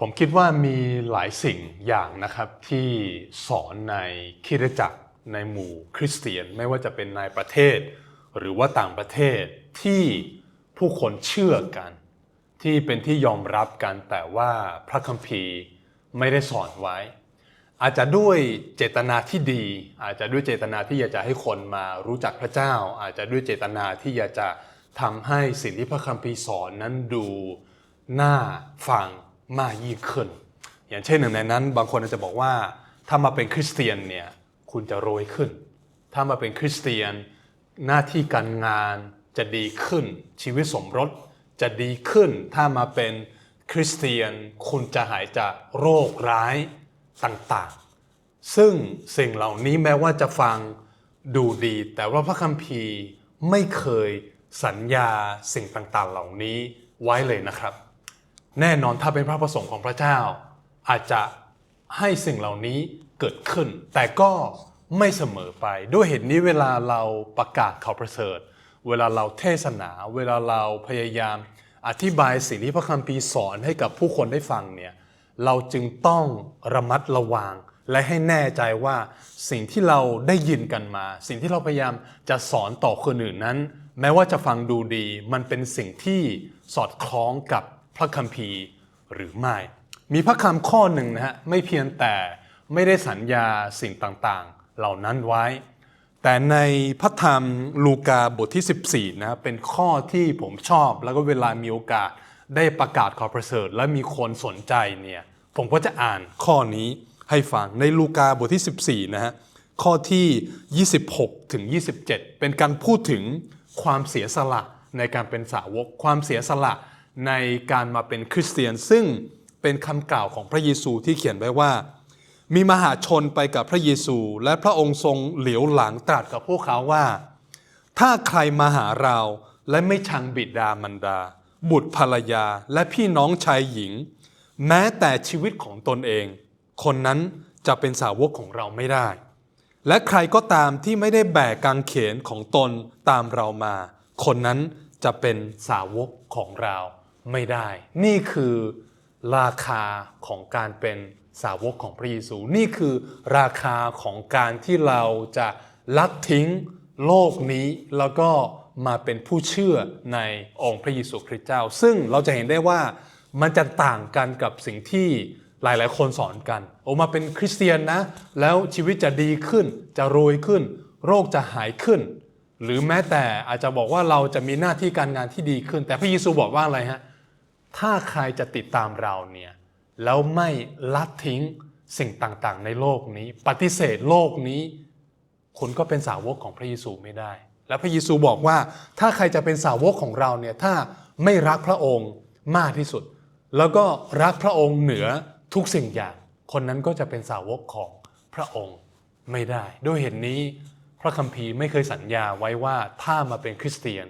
ผมคิดว่ามีหลายสิ่งอย่างนะครับที่สอนในคริสตจักรในหมู่คริสเตียนไม่ว่าจะเป็นในประเทศ หรือว่าต่างประเทศที่ผู้คนเชื่อกัน ที่เป็นที่ยอมรับกันแต่ว่าพระคัมภีร์ไม่ได้สอนไว้ อาจจะด้วยเจตนาที่ดี อาจจะด้วยเจตนาที่อยากจะให้คนมารู้จักพระเจ้า อาจจะด้วยเจตนาที่อยากจะทำให้สิ่งที่พระคัมภีร์สอนนั้นดูน่าฟัง มากยิ่งขึ้น อย่างเช่นหนึ่งในนั้น บางคนอาจจะบอกว่า ถ้ามาเป็นคริสเตียนเนี่ยคุณจะรวยขึ้น ถ้ามาเป็นคริสเตียนหน้าที่การงานจะดีขึ้น ชีวิตสมรสจะดีขึ้น ถ้ามาเป็นคริสเตียนคุณจะหายจากโรคร้ายต่างๆ ซึ่งสิ่งเหล่านี้แม้ว่าจะฟังดูดี แต่ว่าพระคัมภีร์ไม่เคยสัญญาสิ่งต่างๆ เหล่านี้ไว้เลยนะครับ แน่นอนถ้าเป็นพระประสงค์ของพระเจ้า อาจจะให้สิ่งเหล่านี้เกิดขึ้น แต่ก็ไม่เสมอไป ด้วยเหตุนี้เวลาเราประกาศข่าวประเสริฐ เวลาเราเทศนา เวลาเราพยายามอธิบายสิ่งที่พระคัมภีร์สอนให้กับผู้คนได้ฟังเนี่ยเราจึงต้องระมัดระวังและให้แน่ใจว่าสิ่งที่เราได้ยินกันมา สิ่งที่เราพยายามจะสอนต่อคนอื่นนั้น แม้ว่าจะฟังดูดี มันเป็นสิ่งที่สอดคล้องกับ พระคัมภีร์หรือไม่ มีพระคำข้อหนึ่งนะฮะไม่เพียงแต่ไม่ได้สัญญาสิ่งต่างๆ เหล่านั้นไว้ แต่ในพระธรรมลูกาบทที่ 14นะเป็นข้อที่ผมชอบแล้วก็เวลามีโอกาสได้ประกาศข่าวประเสริฐ และมีคนสนใจเนี่ยผมก็จะอ่านข้อนี้ให้ฟังในลูกาบทที่ 14นะฮะข้อที่ 26 ถึง 27 เป็นการพูดถึงความเสียสละในการเป็นสาวกความเสียสละ ในการมาเป็นคริสเตียน ซึ่งเป็นคำกล่าวของพระเยซูที่เขียนไว้ว่า มีมหาชนไปกับพระเยซู และพระองค์ทรงเหลียวหลังตรัสกับพวกเขาว่า ถ้าใครมาหาเราและไม่ชังบิดามารดา บุตรภรรยาและพี่น้องชายหญิง แม้แต่ชีวิตของตนเอง คนนั้นจะเป็นสาวกของเราไม่ได้ และใครก็ตามที่ไม่ได้แบกกางเขนของตนตามเรามา คนนั้นจะเป็นสาวกของเรา ไม่ได้ นี่คือราคาของการเป็นสาวกของพระเยซู นี่คือราคาของการที่เราจะลัดทิ้งโลกนี้แล้วก็มาเป็นผู้เชื่อในองค์พระเยซูคริสต์เจ้า ซึ่งเราจะเห็นได้ว่ามันจะต่างกันกับสิ่งที่หลาย ๆ คนสอนกัน โอมาเป็นคริสเตียนนะ แล้วชีวิตจะดีขึ้น จะรวยขึ้น โรคจะหายขึ้น หรือแม้แต่อาจจะบอกว่าเราจะมีหน้าที่การงานที่ดีขึ้น แต่พระเยซูบอกว่าอะไรฮะ ถ้าใครจะติดตามเราเนี่ยแล้วไม่ละทิ้งสิ่งต่างๆ ในโลกนี้ ปฏิเสธโลกนี้ คุณก็เป็นสาวกของพระเยซูไม่ได้ และพระเยซูบอกว่า ถ้าใครจะเป็นสาวกของเราเนี่ยถ้าไม่รักพระองค์มากที่สุด แล้วก็รักพระองค์เหนือทุกสิ่งอย่าง คนนั้นก็จะเป็นสาวกของพระองค์ไม่ได้ ด้วยเหตุนนี้ พระคัมภีร์ไม่เคยสัญญาไว้ว่าถ้ามาเป็นคริสเตียน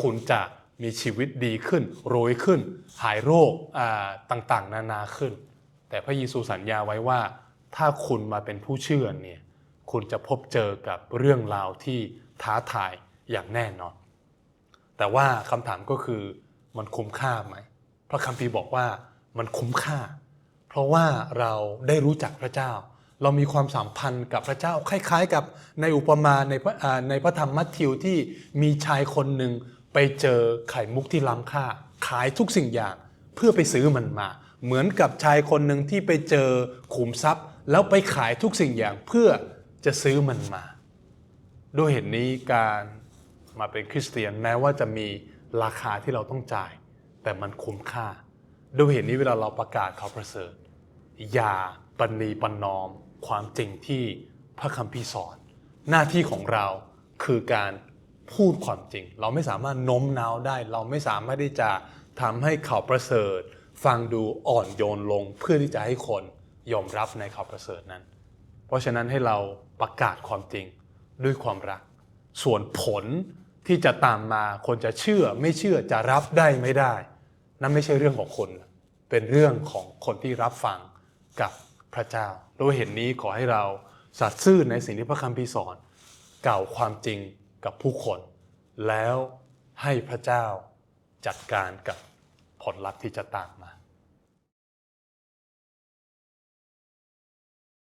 คุณจะ มีชีวิตดีขึ้นรวยขึ้น หายโรคต่างๆ นานาขึ้น แต่พระเยซูสัญญาไว้ว่า ถ้าคุณมาเป็นผู้เชื่อเนี่ยคุณจะพบเจอกับเรื่องราวที่ท้าทายอย่างแน่นอน แต่ว่าคำถามก็คือมันคุ้มค่าไหมพระคัมภีร์บอกว่ามันคุ้มค่า เพราะว่าเราได้รู้จักพระเจ้า เรามีความสัมพันธ์กับพระเจ้าคล้าย ๆ กับในอุปมาในพระในพระธรรมมัทธิวที่มีชายคนหนึ่ง ไปเจอไข่มุกที่ล้ำค่า ขายทุกสิ่งอย่างเพื่อไปซื้อมันมา เหมือนกับชายคนหนึ่งที่ไปเจอขุมทรัพย์ แล้วไปขายทุกสิ่งอย่างเพื่อจะซื้อมันมา ด้วยเหตุนี้การมาเป็นคริสเตียนแม้ว่าจะมีราคาที่เราต้องจ่าย แต่มันคุ้มค่า ด้วยเหตุนี้เวลาเราประกาศข่าวประเสริฐอย่าปณีปนอม ความจริงที่พระคัมภีร์สอน หน้าที่ของเราคือการ พูดความจริง เราไม่สามารถโน้มน้าวได้ เราไม่สามารถที่จะทำให้ข่าวประเสริฐ ฟังดูอ่อนโยนลงเพื่อที่จะให้คนยอมรับในข่าวประเสริฐนั้น เพราะฉะนั้นให้เราประกาศความจริงด้วยความรัก ส่วนผลที่จะตามมาคนจะเชื่อไม่เชื่อจะรับได้ไม่ได้ นั่นไม่ใช่เรื่องของคน เป็นเรื่องของคนที่รับฟังกับพระเจ้าด้วยเหตุนนี้ขอให้เราสัตย์ซื่อในสิ่งที่พระคัมภีร์สอนกล่าวความจริง กับผู้คน แล้วให้พระเจ้าจัดการกับผลลัพธ์ที่จะตามมา